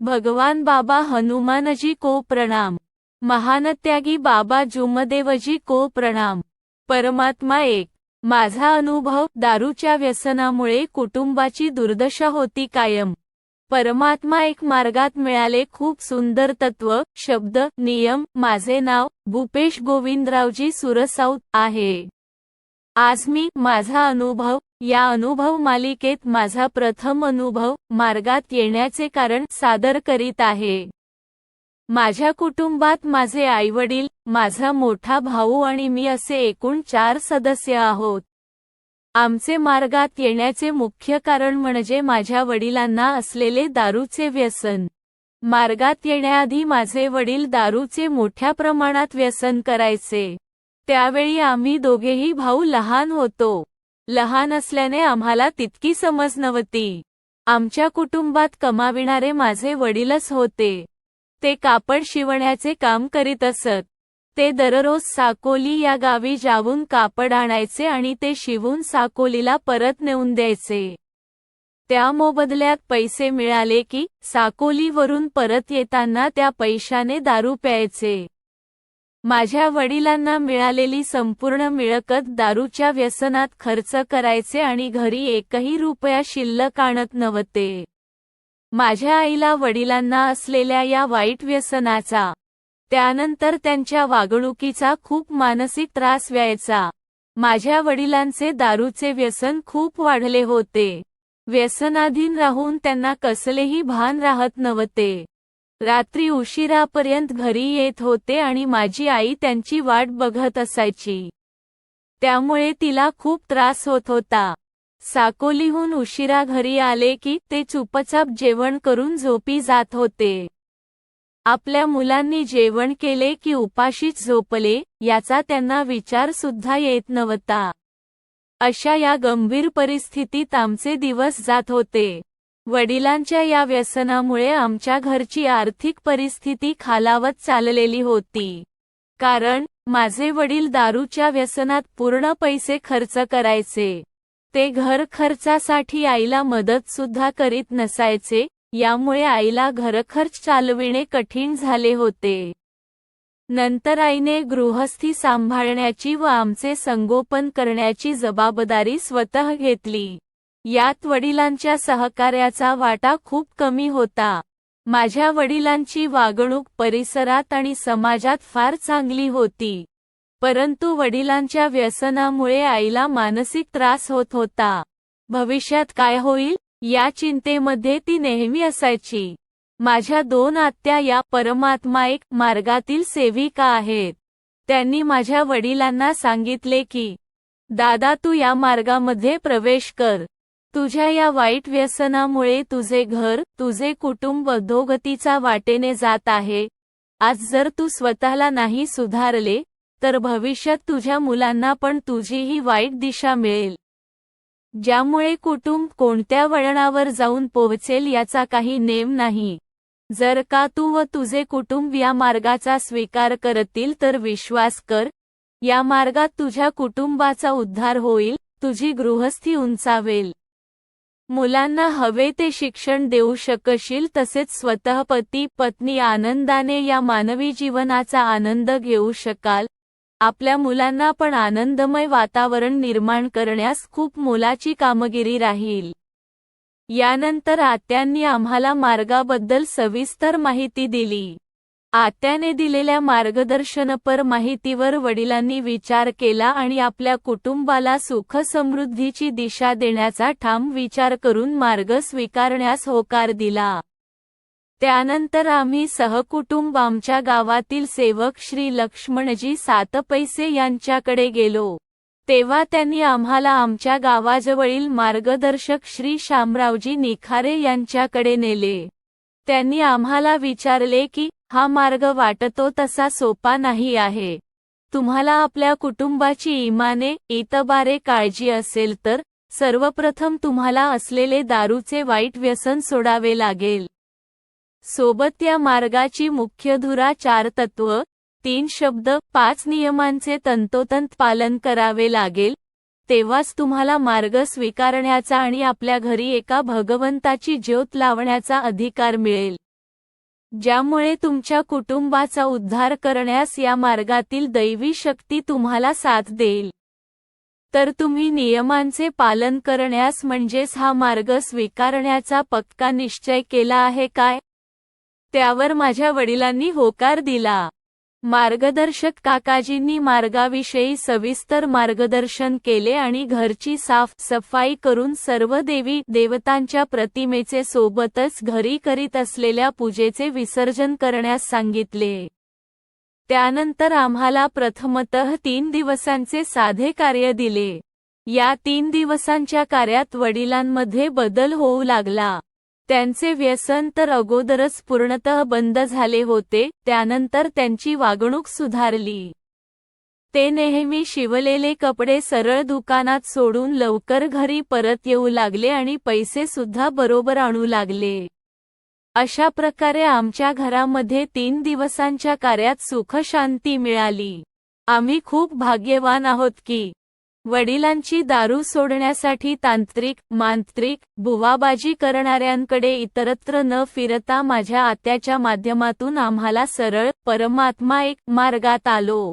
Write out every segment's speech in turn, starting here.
भगवान बाबा हनुमानजी को प्रणाम. महानत्यागी बाबा जुमदेवजी को प्रणाम. परमात्मा एक. माझा अनुभव दारूच्या व्यसनामुळे कुटुंबाची दुर्दशा होती कायम. परमात्मा एक मार्गात मिळाले खूप सुंदर तत्व शब्द नियम माझे नाव भूपेश गोविंदरावजी सुरसाऊत आहे. आज मी माझा अनुभव या अनुभव मालिकेत माझा प्रथम अनुभव मार्गात येण्याचे कारण सादर करीत आहे. माझ्या कुटुंबात माझे आईवडील माझा मोठा भाऊ आणि मी असे एकूण चार सदस्य आहोत. आमचे मार्गात येण्याचे मुख्य कारण म्हणजे माझ्या वडिलांना असलेले दारूचे व्यसन. मार्गात येण्याआधी माझे वडील दारूचे मोठ्या प्रमाणात व्यसन करायचे. त्यावेळी आम्ही दोघेही भाऊ लहान होतो. लहान असल्याने आम्हाला तितकी समज नव्हती. आमच्या कुटुंबात कमाविणारे माझे वडीलच होते. ते कापड शिवण्याचे काम करीत असत. ते दररोज साकोली या गावी जाऊन कापड आणायचे आणि ते शिवून साकोलीला परत नेऊन द्यायचे. त्या मोबदल्यात पैसे मिळाले की साकोलीवरून परत येताना त्या पैशाने दारू प्यायचे. माझ्या वडिलांना मिळालेली संपूर्ण मिळकत दारूच्या व्यसनात खर्च करायचे आणि घरी एकही रुपया शिल्लक आणत नव्हते. माझ्या आईला वडिलांना असलेल्या या वाईट व्यसनाचा त्यानंतर त्यांच्या वागणुकीचा खूप मानसिक त्रास व्हायचा. माझ्या वडिलांचे दारूचे व्यसन खूप वाढले होते. व्यसनाधीन राहून त्यांना कसलेही भान राहत नव्हते. रात्री उशिरापर्यंत घरी येत होते आणि माझी आई त्यांची वाट बघत असायची. त्यामुळे तिला खूप त्रास होत होता. साकोलीहून उशिरा घरी आले की ते चुपचाप जेवण करून झोपी जात होते. आपल्या मुलांनी जेवण केले की उपाशीच झोपले याचा त्यांना विचार सुद्धा येत नव्हता. अशा या गंभीर परिस्थितीत आमचे दिवस जात होते. वडिलांच्या या व्यसनामुळे आमच्या घरची आर्थिक परिस्थिती खालावत चाललेली होती. कारण माझे वडील दारूच्या व्यसनात पूर्ण पैसे खर्च करायचे. ते घर खर्चासाठी आईला मदत सुद्धा करीत नसायचे यामुळे आईला घरखर्च चालविणे कठीण झाले होते. नंतर आईने गृहस्थी सांभाळण्याची व आमचे संगोपन करण्याची जबाबदारी स्वतः घेतली. यात वडिलांच्या सहकार्याचा वाटा खूप कमी होता. माझ्या वडिलांची वागणूक परिसरात आणि समाजात फार चांगली होती. परंतु वडिलांच्या व्यसनामुळे आईला मानसिक त्रास होत होता. भविष्यात काय होईल या चिंतेमध्ये ती नेहमी असायची. माझ्या दोन आत्या या परमात्मा एक मार्गातील सेविका आहेत. त्यांनी माझ्या वडिलांना सांगितले की दादा तू या मार्गामध्ये प्रवेश कर. तुझ्या या वाईट व्यसनामुळे तुझे घर तुझे कुटुंब दोगतीचा वाटेने जात आहे. आज जर तू स्वतःला नाही सुधारले तर भविष्यात तुझ्या मुलांना पण तुझी ही वाईट दिशा मिळेल. ज्यामुळे कुटुंब कोणत्या वळणावर जाऊन पोहोचेल याचा काही नेम नाही. जर का तू व तुझे कुटुंब या मार्गाचा स्वीकार करतील तर विश्वास कर या मार्गात तुझ्या कुटुंबाचा उद्धार होईल तुझी गृहस्थी उंचावेल. मुलांना हवे ते शिक्षण देऊ शकशील तसेच स्वतः पती पत्नी आनंदाने या मानवी जीवनाचा आनंद घेऊ शकाल. आपल्या मुलांना पण आनंदमय वातावरण निर्माण करण्यास खूप मोलाची कामगिरी राहील. यानंतर आत्यांनी आम्हाला मार्गाबद्दल सविस्तर माहिती दिली. आत्याने दिलेल्या मार्गदर्शनपर माहितीवर वडिलांनी विचार केला आणि आपल्या कुटुंबाला सुख समृद्धीची दिशा देण्याचा ठाम विचार करून मार्ग स्वीकारण्यास होकार दिला. त्यानंतर आम्ही सहकुटुंब आमच्या गावातील सेवक श्री लक्ष्मणजी सातपैसे यांच्याकडे गेलो. तेव्हा त्यांनी आम्हाला आमच्या गावाजवळील मार्गदर्शक श्री शामरावजी निखारे यांच्याकडे नेले. त्यांनी आम्हाला विचारले की हा मार्ग वाटतो तसा सोपा नाही आहे. तुम्हाला आपल्या कुटुंबाची इमाने इतबारे काळजी असेल तर सर्वप्रथम तुम्हाला असलेले दारूचे वाईट व्यसन सोडावे लागेल. सोबत या मार्गाची मुख्य धुरा चार तत्व तीन शब्द पाच नियमांचे तंतोतंत पालन करावे लागेल. तेव्हाच तुम्हाला मार्ग स्वीकारण्याचा आणि आपल्या घरी एका भगवंताची ज्योत लावण्याचा अधिकार मिळेल. ज्यामुळे तुमच्या कुटुंबाचा उद्धार करण्यास या मार्गातील दैवी शक्ती तुम्हाला साथ देईल. तर तुम्ही नियमांचे पालन करण्यास म्हणजेच हा मार्ग स्वीकारण्याचा पक्का निश्चय केला आहे काय? त्यावर माझ्या वडिलांनी होकार दिला. मार्गदर्शक काकाजींनी मार्गाविषयी सविस्तर मार्गदर्शन केले आणि घरची साफ सफाई करून सर्व देवी देवतांच्या प्रतिमेचे सोबतच घरी करीत असलेल्या पूजेचे विसर्जन करण्यास सांगितले. त्यानंतर आम्हाला प्रथमतः तीन दिवसांचे साधे कार्य दिले. या तीन दिवसांच्या कार्यात वडिलांमध्ये बदल होऊ लागला. त्यांचे व्यसन तर अगोदरच पूर्णतः बंद झाले होते त्यानंतर त्यांची वागणूक सुधारली. ते नेहमी शिवलेले कपडे सरळ दुकानात सोडून लवकर घरी परत येऊ लागले आणि पैसे सुद्धा बरोबर आणू लागले. अशा प्रकारे आमच्या घरामध्ये तीन दिवसांच्या कार्यात सुख शांती मिळाली. आम्ही खूप भाग्यवान आहोत की वडिलांची दारू सोडण्यासाठी तांत्रिक मांत्रिक बुवाबाजी करणाऱ्यांकडे इतरत्र न फिरता माझ्या आत्याच्या माध्यमातून आम्हाला सरळ परमात्मा एक मार्गात आलो.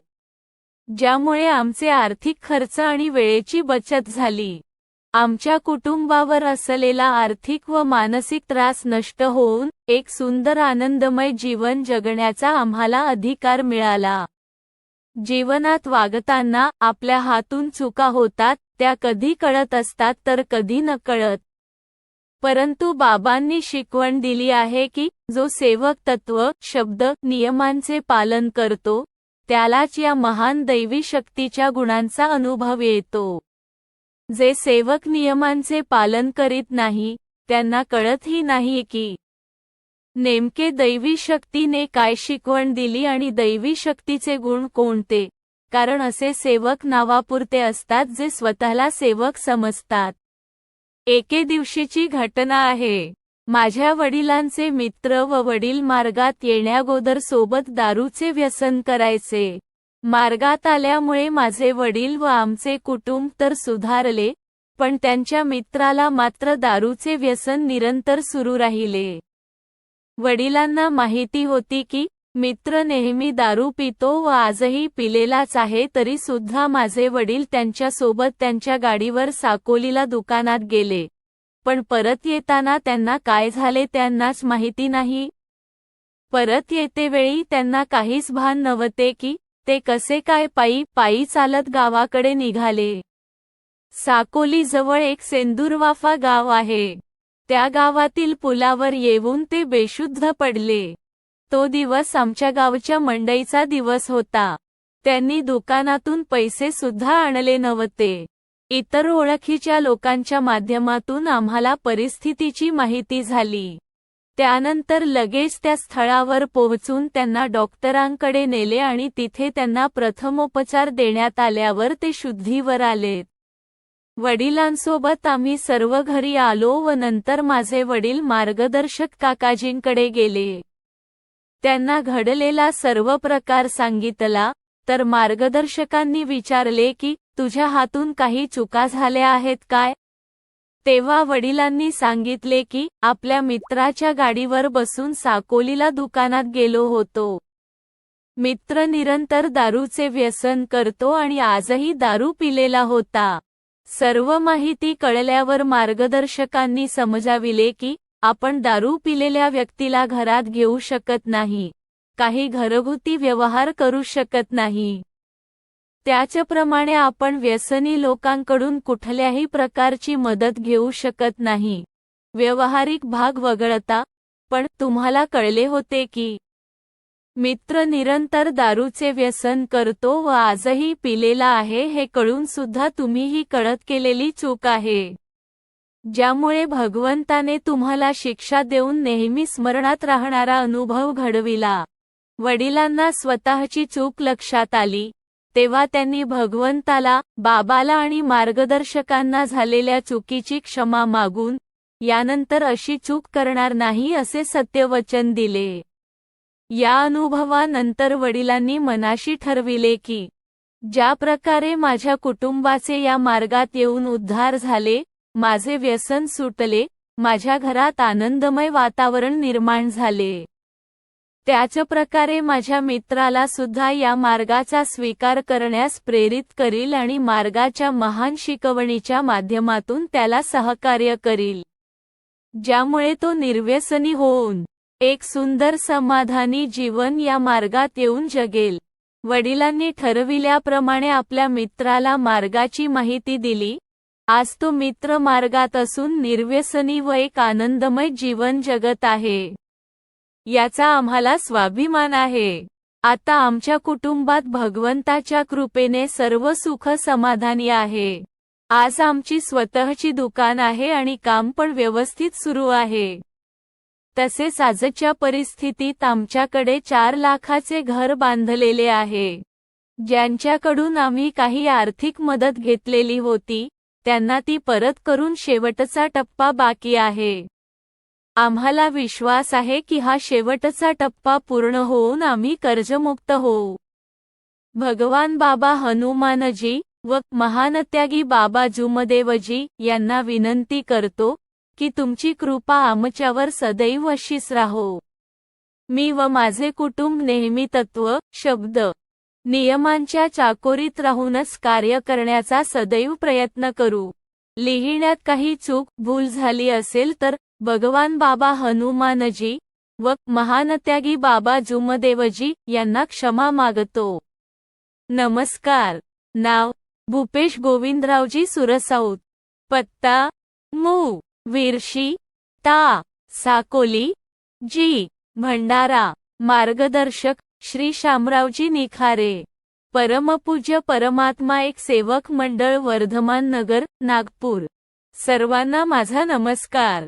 ज्यामुळे आमचे आर्थिक खर्च आणि वेळेची बचत झाली. आमच्या कुटुंबावर असलेला आर्थिक व मानसिक त्रास नष्ट होऊन एक सुंदर आनंदमय जीवन जगण्याचा आम्हाला अधिकार मिळाला. जीवनात वागताना आपल्या हातून चुका होतात त्या कधी कळत असतात तर कधी न कळत परंतु बाबांनी शिकवण दिली आहे की जो सेवक तत्व शब्द नियमांचे पालन करतो त्यालाच या महान दैवी शक्तीच्या गुणांचा अनुभव येतो. जे सेवक नियमांचे पालन करीत नाही त्यांना कळतही नाही की नेमके दैवी शक्तीने काय शिकवण दिली आणि दैवी शक्तीचे गुण कोणते? कारण असे सेवक नावापुरते असतात जे स्वतःला सेवक समजतात. एके दिवशीची घटना आहे. माझ्या वडिलांचे मित्र व वडील मार्गात येण्यागोदर सोबत दारूचे व्यसन करायचे. मार्गात आल्यामुळे माझे वडील व आमचे कुटुंब तर सुधारले पण त्यांच्या मित्राला मात्र दारूचे व्यसन निरंतर सुरू राहिले. वडिलांना माहिती होती की मित्र नेहमी दारू पितो व आजही पिलेलाच आहे तरी सुद्धा माझे वडील त्यांच्यासोबत त्यांच्या गाडीवर साकोलीला दुकानात गेले. पण परत येताना त्यांना काय झाले त्यांनाच माहिती नाही. परत येतेवेळी त्यांना काहीच भान नव्हते की ते कसे काय पायी पायी चालत गावाकडे निघाले. साकोली जवळ एक सेंदूरवाफा गाव आहे. त्या गावातील पुलावर येऊन ते बेशुद्ध पडले. तो दिवस आमच्या गावच्या मंडईचा दिवस होता. त्यांनी दुकानातून पैसे सुद्धा आणले नव्हते. इतर ओळखीच्या लोकांच्या माध्यमातून आम्हाला परिस्थितीची माहिती झाली. त्यानंतर लगेच त्या स्थळावर पोहोचून त्यांना डॉक्टरांकडे नेले आणि तिथे त्यांना प्रथमोपचार देण्यात आल्यावर ते शुद्धीवर आलेत. वडिलांसोबत आम्ही सर्व घरी आलो व नंतर माझे वडील मार्गदर्शक काकाजींकडे गेले. त्यांना घडलेला सर्व प्रकार सांगितला तर मार्गदर्शकांनी विचारले की तुझ्या हातून काही चुका झाल्या आहेत काय? तेव्हा वडिलांनी सांगितले की आपल्या मित्राच्या गाडीवर बसून साकोलीला दुकानात गेलो होतो. मित्र निरंतर दारूचे व्यसन करतो आणि आजही दारू पिलेला होता. सर्व माहिती कळल्यावर मार्गदर्शकांनी समजाविले की आपण दारू पिलेल्या व्यक्तीला घरात घेऊ शकत नाही. काही घरगुती व्यवहार करू शकत नाही. त्याचप्रमाणे आपण व्यसनी लोकांकडून कुठल्याही प्रकारची मदत घेऊ शकत नाही. व्यवहारिक भाग वगळता पण तुम्हाला कळले होते की मित्र निरंतर दारूचे व्यसन करतो व आजही पिलेला आहे हे कळून सुद्धा तुम्हीही कळत केलेली चूक आहे. ज्यामुळे भगवंताने तुम्हाला शिक्षा देऊन नेहमी स्मरणात राहणारा अनुभव घडविला. वडिलांना स्वतःची चूक लक्षात आली. तेव्हा त्यांनी भगवंताला बाबाला आणि मार्गदर्शकांना झालेल्या चुकीची क्षमा मागून यानंतर अशी चूक करणार नाही असे सत्यवचन दिले. या अनुभवानंतर वडिलांनी मनाशी ठरविले की ज्या प्रकारे माझ्या कुटुंबाचे या मार्गात येऊन उद्धार झाले माझे व्यसन सुटले माझ्या घरात आनंदमय वातावरण निर्माण झाले. त्याच प्रकारे माझ्या मित्राला सुद्धा या मार्गाचा स्वीकार करण्यास प्रेरित करील आणि मार्गाच्या महान शिकवणीच्या माध्यमातून त्याला सहकार्य करील. ज्यामुळे तो निर्व्यसनी होऊन एक सुंदर समाधानी जीवन या मार्गात येऊन जगेल. वडिलांनी ठरविल्याप्रमाणे आपल्या मित्राला मार्गाची माहिती दिली. आज तो मित्र मार्गात असून निर्व्यसनी व एक आनंदमय जीवन जगत आहे. याचा आम्हाला स्वाभिमान आहे. आता आमच्या कुटुंबात भगवंताच्या कृपेने सर्व सुख समाधानी आहे. आज आमची स्वतःची दुकान आहे आणि काम पण व्यवस्थित सुरू आहे. तसेच आजच्या परिस्थितीत आमच्याकडे चार लाखाचे घर बांधलेले आहे. ज्यांच्याकडून आम्ही काही आर्थिक मदत घेतलेली होती त्यांना ती परत करून शेवटचा टप्पा बाकी आहे. आम्हाला विश्वास आहे की हा शेवटचा टप्पा पूर्ण होऊन आम्ही कर्जमुक्त होऊ. भगवान बाबा हनुमानजी व महानत्यागी बाबा जुमदेवजी यांना विनंती करतो की तुमची कृपा आमच्यावर सदैव अशीच राहो. मी व माझे कुटुंब नेहमी तत्व शब्द नियमांच्या चाकोरीत राहूनच कार्य करण्याचा सदैव प्रयत्न करू. लिहिण्यात काही चूक भूल झाली असेल तर भगवान बाबा हनुमानजी व महानत्यागी बाबा जुमदेवजी यांना क्षमा मागतो. नमस्कार. नाव भूपेश गोविंदरावजी सुरसाऊत. पत्ता मू. विरशी ता साकोली जी भंडारा मार्गदर्शक श्री शामरावजी निखारे. परमपूज्य परमात्मा एक सेवक मंडळ वर्धमान नगर नागपूर. सर्वांना माझा नमस्कार.